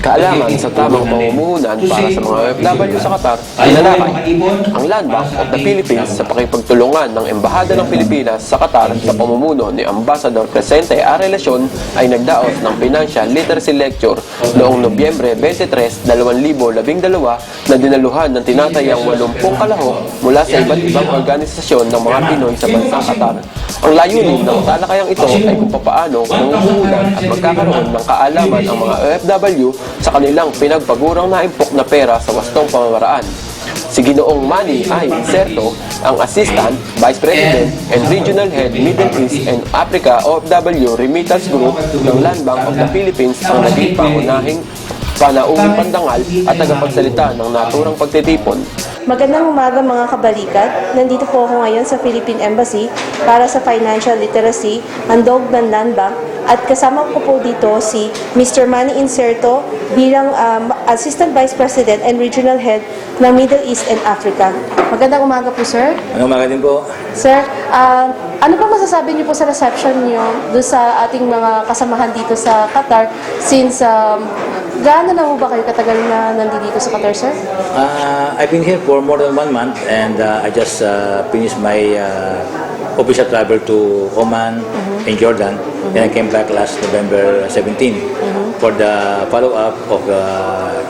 Kaalaman sa tamang pamumuhunan para sa mga OFW sa Qatar ay nalakay. Ang Land Bank of the Philippines sa pakipagtulungan ng Embahada ng Pilipinas sa Qatar sa pamumuno ni Ambassador Crescente A. Relasyon ay nagdaos ng Financial Literacy Lecture noong Nobyembre 23, 2012 na dinaluhan ng tinatayang 80 kalahok mula sa iba't ibang organisasyon ng mga Pinoy sa bansang Qatar. Ang layunin ng talakayang ito ay kung papaano mamuhunan at magkakaroon ng kaalaman ang mga OFW sa kanilang pinagpagurang naimpok na pera sa wastong pamamaraan. Si Ginoong Manny I. Inserto, ang Assistant, Vice President, and Regional Head Middle East and Africa OFW Remittance Group ng Land Bank of the Philippines ang naging pangunahing panauwing pandangal at tagapagsalita ng naturang pagtitipon. Magandang umaga mga kabalikat. Nandito po ako ngayon sa Philippine Embassy para sa financial literacy, handog ng Land Bank at kasama ko po dito si Mr. Manny Inserto bilang um, Assistant Vice President and Regional Head ng Middle East and Africa. Magandang umaga po, sir. Ano umaga din po? Sir, ah, ano pa masasabi niyo po sa reception niyo doon sa ating mga kasamahan dito sa Qatar since um, gaano na po ba kayo katagal na nandito sa Qatar, sir? Uh, I've been here for more than one month and uh, I just uh, finished my uh, official travel to Oman and Jordan. Then I came back last November 17 for the follow-up of the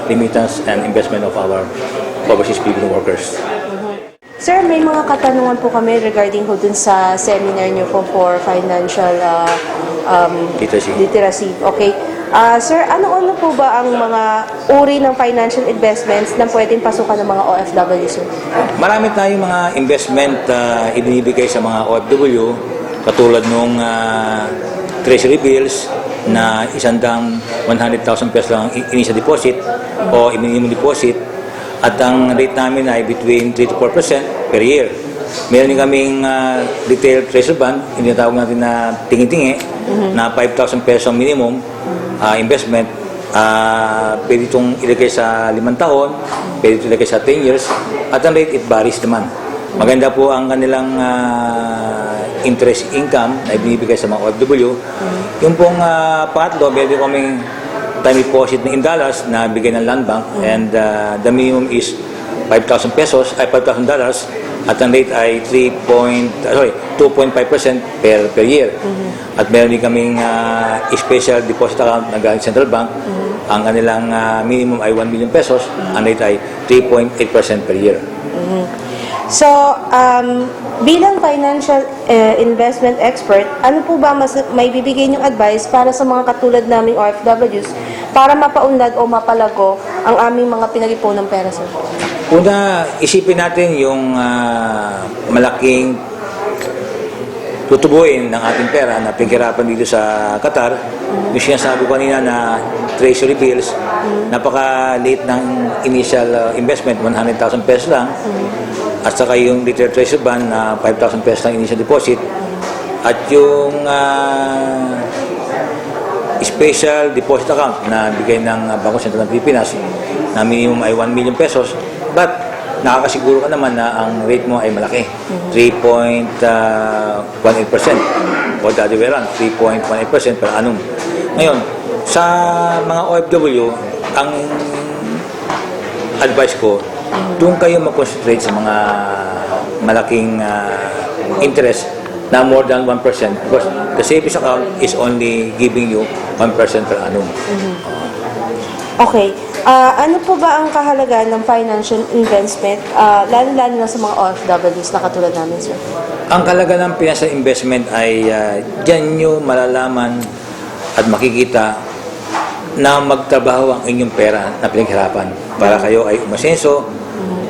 remittance and investment of our overseas Filipino workers. Sir, may mga katanungan po kami regarding ho dun sa seminar niyo po for financial uh, um, Literacy. literacy. Okay. Ah, sir, ano-ano po ba ang mga uri ng financial investments na pwedeng pasukan ng mga OFW, sir? Marami tayong mga investment uh, ibinibigay sa mga OFW katulad nung uh, treasury bills na isandang 100,000 pesos lang ang initial deposit o minimum deposit at ang rate namin ay between 3 to 4% per year. Meron din kaming uh, retail treasury bond, hindi tawag natin na tingi-tingi, na 5,000 pesos ang minimum uh, investment. Uh, pwede itong ilagay sa limang taon, pwede itong ilagay sa 10 years, at ang rate it varies naman. Maganda po ang kanilang uh, interest income na ibinibigay sa mga OFW. Yung pong uh, pangatlo, meron kaming time deposit in dollars na bigay ng Land Bank and uh, the minimum is 5,000 pesos ay 5,000 dollars at ang rate ay 3 point, uh, sorry, 2.5% per per year. At meron din kaming uh, special deposit account na galing Central Bank. Ang kanilang uh, minimum ay 1 million pesos, ang rate ay 3.8% per year. So, um, bilang financial uh, investment expert, ano po ba mas, may bibigay niyong advice para sa mga katulad naming OFWs para mapaunlad o mapalago ang aming mga pinag-ipunang pera, sir? Una, isipin natin yung ah, malaking tutubuin ng ating pera na pinaghirapan dito sa Qatar. Yung sinasabi ko kanina na treasury bills, napaka-late ng initial ah, investment, 100,000 pesos lang. At saka yung retail treasury bond na 5,000 pesos lang initial deposit. At yung ah, special deposit account na bigay ng uh, Bangko Sentral ng Pilipinas na minimum ay 1 million pesos but nakakasiguro ka naman na ang rate mo ay malaki 3.18% o the other way around 3.18% per annum ngayon sa mga OFW ang advice ko doon kayo mag-concentrate sa mga malaking uh, interest na more than 1% because the savings account is only giving you 1% per annum. Okay. Ah, ano po ba ang kahalagahan ng financial investment, ah, lalo-lalo na sa mga OFWs na katulad namin, sir? Ang kalaga ng financial investment ay uh, dyan nyo malalaman at makikita na magtrabaho ang inyong pera na pinaghirapan para kayo ay umasenso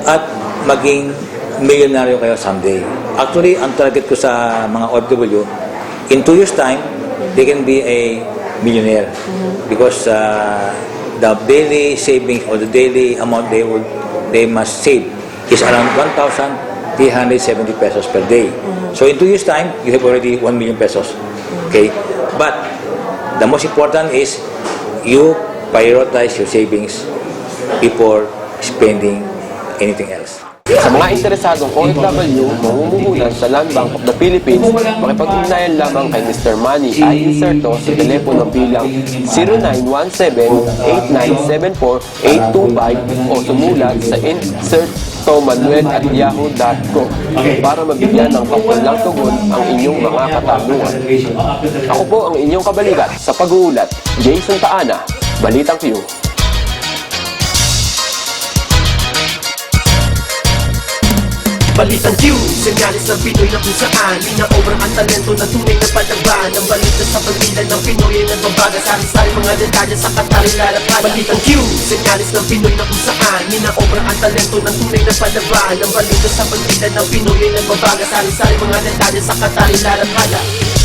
at maging milyonaryo kayo someday. Actually, ang target ko sa mga OFW, in two years time, they can be a millionaire because uh, the daily savings or the daily amount they would they must save is around 1,370 pesos per day. So in two years time, you have already 1 million pesos. Okay? But the most important is you prioritize your savings before spending anything else. Sa mga interesadong OFW mamumuhunan sa Land Bank of the Philippines, makipag-ugnayan lamang kay Mr. Manny I. Inserto sa telepono bilang 0917-8974-825 o sumulat sa insertomanuel at yahoo.com para mabigyan ng kapulang tugon ang inyong mga katanungan. Ako po ang inyong kabalikat sa pag-uulat, Jason Taana, Balitang Q. Balitang Q, senyalis ng Pinoy na kung saan. Di na obrang ang talento na tunay na palaban Ang balita sa pagbilan ng Pinoy ay nagbabaga Sari-sari mga detalye sa Qatar ilalapad Balitang Q, senyalis ng Pinoy na kung saan. Di na obrang ang talento na tunay na palaban Ang balita sa pagbilan ng Pinoy ay nagbabaga Sari-sari mga detalye sa Qatar ilalapad